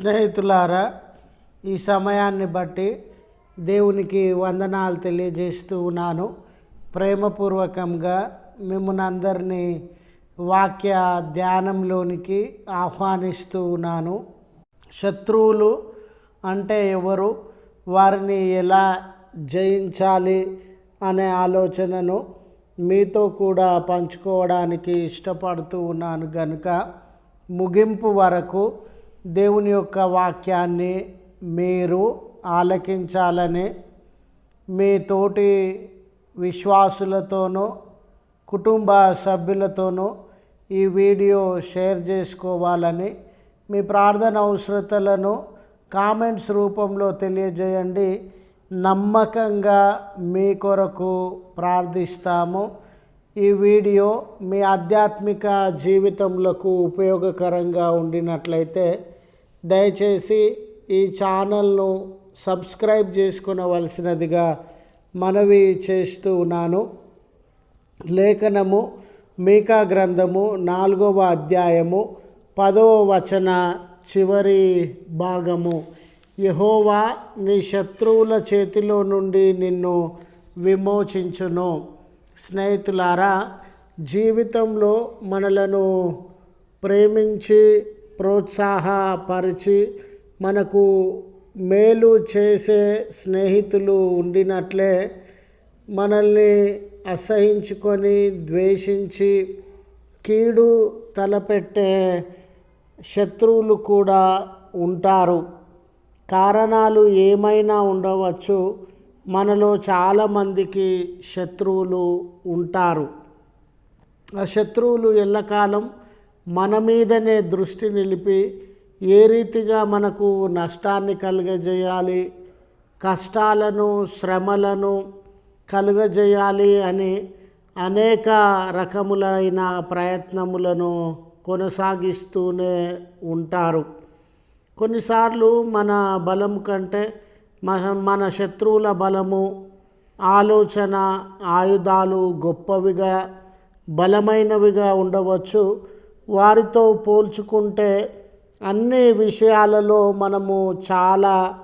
స్నేహితులారా ఈ సమయాన్ని బట్టి దేవునికి వందనాలు తెలియజేస్తూ ఉన్నాను. ప్రేమపూర్వకంగా మిమ్మల్ని అందరినీ వాక్య ధ్యానంలోనికి ఆహ్వానిస్తూ ఉన్నాను. శత్రువులు అంటే ఎవరు? వారిని ఎలా జయించాలి అనే ఆలోచనను మీతో కూడా పంచుకోవడానికి ఇష్టపడుతూ ఉన్నాను కనుక ముగింపు వరకు దేవుని యొక్క వాక్యాన్ని మీరు ఆలకించాలని మీ తోటి విశ్వాసులతోనూ కుటుంబ సభ్యులతోనూ ఈ వీడియో షేర్ చేసుకోవాలని మీ ప్రార్థన అవసరతలను కామెంట్స్ రూపంలో తెలియజేయండి. నమ్మకంగా మీ కొరకు ప్రార్థిస్తాము. ఈ వీడియో మీ ఆధ్యాత్మిక జీవితంలో ఉపయోగకరంగా ఉండినట్లయితే దయచేసి ఈ ఛానల్ను సబ్స్క్రైబ్ చేసుకునవలసినదిగా మనవి చేస్తూ ఉన్నాను. లేఖనము మీకా గ్రంథము నాలుగవ అధ్యాయము పదవ వచన చివరి భాగము. యహోవా నీ శత్రువుల చేతిలో నుండి నిన్ను విమోచించును. స్నేహితులారా జీవితంలో మనలను ప్రేమించి ప్రోత్సాహపరిచి మనకు మేలు చేసే స్నేహితులు ఉండినట్లే మనల్ని అసహించుకొని ద్వేషించి కీడు తలపెట్టే శత్రువులు కూడా ఉంటారు. కారణాలు ఏమైనా ఉండవచ్చు. మనలో చాలామందికి శత్రువులు ఉంటారు. ఆ శత్రువులు ఎల్లకాలం మన మీదనే దృష్టి నిలిపి ఏ రీతిగా మనకు నష్టాన్ని కలుగజేయాలి కష్టాలను శ్రమలను కలుగజేయాలి అని అనేక రకములైన ప్రయత్నములను కొనసాగిస్తూనే ఉంటారు. కొన్నిసార్లు మన బలం కంటే మన మన శత్రువుల బలము ఆలోచన ఆయుధాలు గొప్పవిగా బలమైనవిగా ఉండవచ్చు. వారితో పోల్చుకుంటే అన్ని విషయాలలో మనము చాలా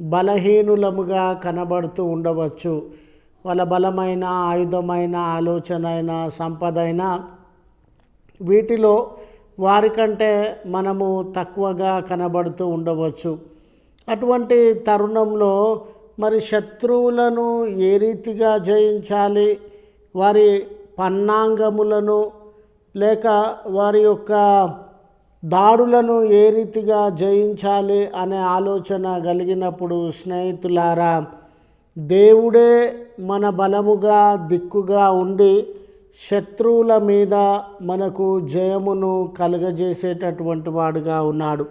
బలహీనులముగా కనబడుతూ ఉండవచ్చు. వాళ్ళ బలమైన ఆయుధమైన ఆలోచన అయినా సంపద అయినా వీటిలో వారికంటే మనము తక్కువగా కనబడుతూ ఉండవచ్చు. అటువంటి తరుణంలో మరి శత్రువులను ఏ రీతిగా జయించాలి? వారి పన్నాంగములను లేక వారి యొక్క దాడులను ఏ రీతిగా జయించాలి అనే ఆలోచన కలిగినప్పుడు స్నేహితులారా దేవుడే మన బలముగా దిక్కుగా ఉండి శత్రువుల మీద మనకు జయమును కలుగజేసేటటువంటి వాడుగా ఉన్నాడు.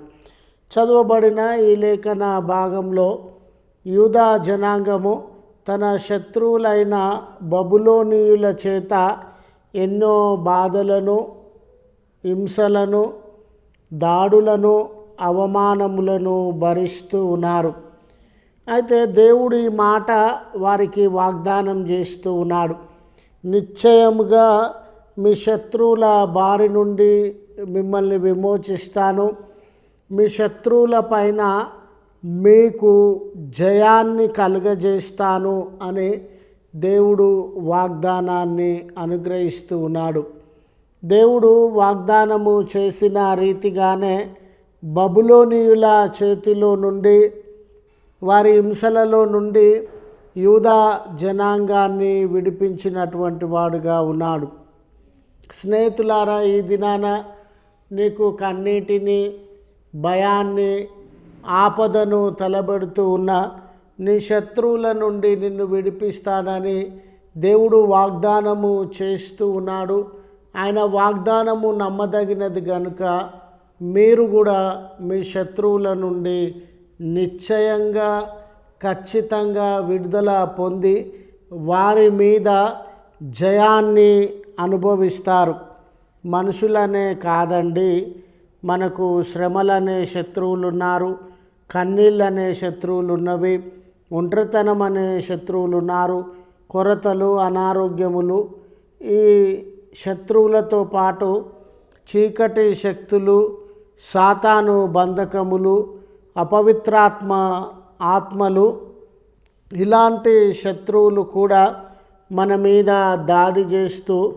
చదవబడిన ఈ లేఖన భాగంలో యూదా జనాంగము తన శత్రువులైన బబులోనీయుల చేత ఎన్నో బాధలను హింసలను దాడులను అవమానములను భరిస్తూ ఉన్నారు. అయితే దేవుడు ఈ మాట వారికి వాగ్దానం చేస్తూ ఉన్నాడు. నిశ్చయముగా మీ శత్రువుల బారి నుండి మిమ్మల్ని విమోచిస్తాను. మీ శత్రువుల పైన మీకు జయాన్ని కలుగజేస్తాను అని దేవుడు వాగ్దానాన్ని అనుగ్రహిస్తూ ఉన్నాడు. దేవుడు వాగ్దానము చేసిన రీతిగానే బబులోనియుల చేతిలో నుండి వారి హింసలలో నుండి యూదా జనాంగాన్ని విడిపించినటువంటి వాడుగా ఉన్నాడు. స్నేహితులారా ఈ దినాన నీకు కన్నీటిని భయాన్ని ఆపదను తలబెడుతూ ఉన్న నీ శత్రువుల నుండి నిన్ను విడిపిస్తానని దేవుడు వాగ్దానము చేస్తూ ఉన్నాడు. ఆయన వాగ్దానము నమ్మదగినది కనుక మీరు కూడా మీ శత్రువుల నుండి నిశ్చయంగా ఖచ్చితంగా విడుదల పొంది వారి మీద జయాన్ని అనుభవిస్తారు. మనుషులనే కాదండి మనకు శ్రమలనే శత్రువులు ఉన్నారు కన్నీళ్ళనే శత్రువులు ఉన్నవి ఒంటరితనం అనే శత్రువులు ఉన్నారు కొరతలు అనారోగ్యములు. ఈ శత్రువులతో పాటు చీకటి శక్తులు సాతాను బంధకములు అపవిత్రాత్మ ఆత్మలు. ఇలాంటి శత్రువులు కూడా మన మీద దాడి చేస్తూ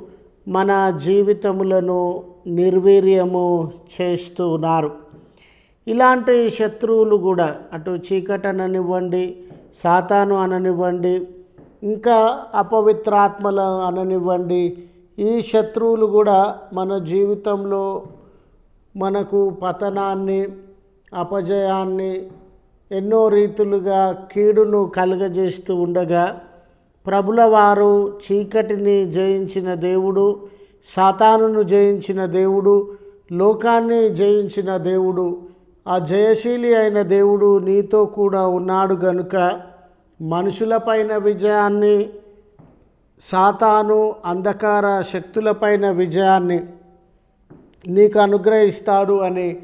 మన జీవితములను నిర్వీర్యము చేస్తున్నారు. ఇలాంటి శత్రువులు కూడా అటు చీకటననివ్వండి సాతాను అననివ్వండి ఇంకా అపవిత్రాత్మల అననివ్వండి ఈ శత్రువులు కూడా మన జీవితంలో మనకు పతనాన్ని అపజయాన్ని ఎన్నో రీతులుగా కీడును కలుగజేస్తూ ఉండగా ప్రభుల వారు చీకటిని జయించిన దేవుడు సాతానును జయించిన దేవుడు లోకాన్ని జయించిన దేవుడు ఆ జయశీలి అయిన దేవుడు నీతో కూడా ఉన్నాడు గనుక మనుషులపైన విజయాన్ని సాతాను అంధకార శక్తులపైన విజయాన్ని నీకు అనుగ్రహిస్తాడు అని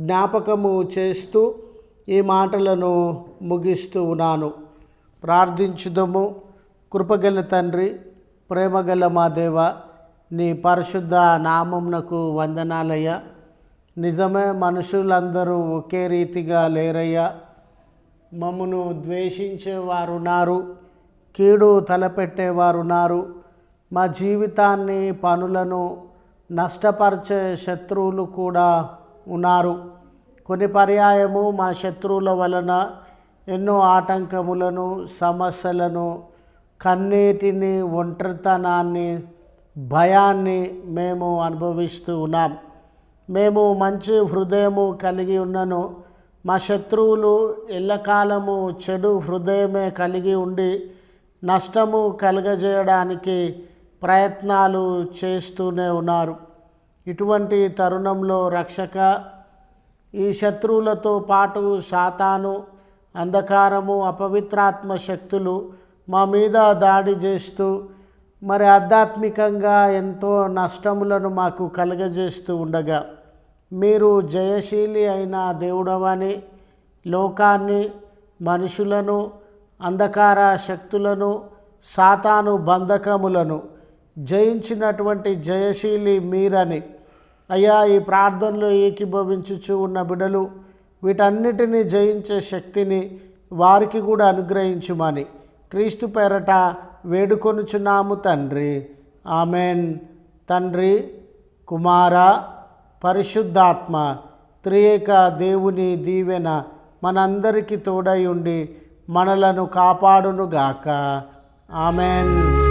జ్ఞాపకము చేస్తూ ఈ మాటలను ముగిస్తూ ఉన్నాను. ప్రార్థించుదము. కృపగల తండ్రి ప్రేమగల మా దేవ నీ పరిశుద్ధ నామంనకు వందనాలయ్యా. నిజమే మనుషులందరూ ఒకే రీతిగా లేరయ్యా. మమ్మను ద్వేషించేవారు ఉన్నారు కీడు తలపెట్టేవారు ఉన్నారు మా జీవితాన్ని పనులను నష్టపరిచే శత్రువులు కూడా ఉన్నారు. కొన్ని పర్యాయము మా శత్రువుల వలన ఎన్నో ఆటంకములను సమస్యలను కన్నీటిని ఒంటరితనాన్ని భయాన్ని మేము అనుభవిస్తూ ఉన్నాం. మేము మంచి హృదయము కలిగి ఉన్నను. మా శత్రువులు ఎల్లకాలము చెడు హృదయమే కలిగి ఉండి నష్టము కలుగజేయడానికి ప్రయత్నాలు చేస్తూనే ఉన్నారు. ఇటువంటి తరుణంలో రక్షక ఈ శత్రువులతో పాటు సాతాను అంధకారము అపవిత్రాత్మ శక్తులు మా మీద దాడి చేస్తూ మరి ఆధ్యాత్మికంగా ఎంతో నష్టములను మాకు కలుగజేస్తూ ఉండగా మీరు జయశీలి అయిన దేవుడవని లోకాన్ని మనుషులను అంధకార శక్తులను సాతాను బంధకములను జయించినటువంటి జయశీలి మీరని అయ్యా ఈ ప్రార్థనలో ఏకీభవించుచు ఉన్న బిడలు వీటన్నిటినీ జయించే శక్తిని వారికి కూడా అనుగ్రహించుమని క్రీస్తు పేరట వేడుకొనుచున్నాము తండ్రి. ఆమెన్. తండ్రి కుమార పరిశుద్ధాత్మ త్రియేక దేవుని దీవెన మనందరికీ తోడై ఉండి మనలను కాపాడునుగాక. ఆమెన్.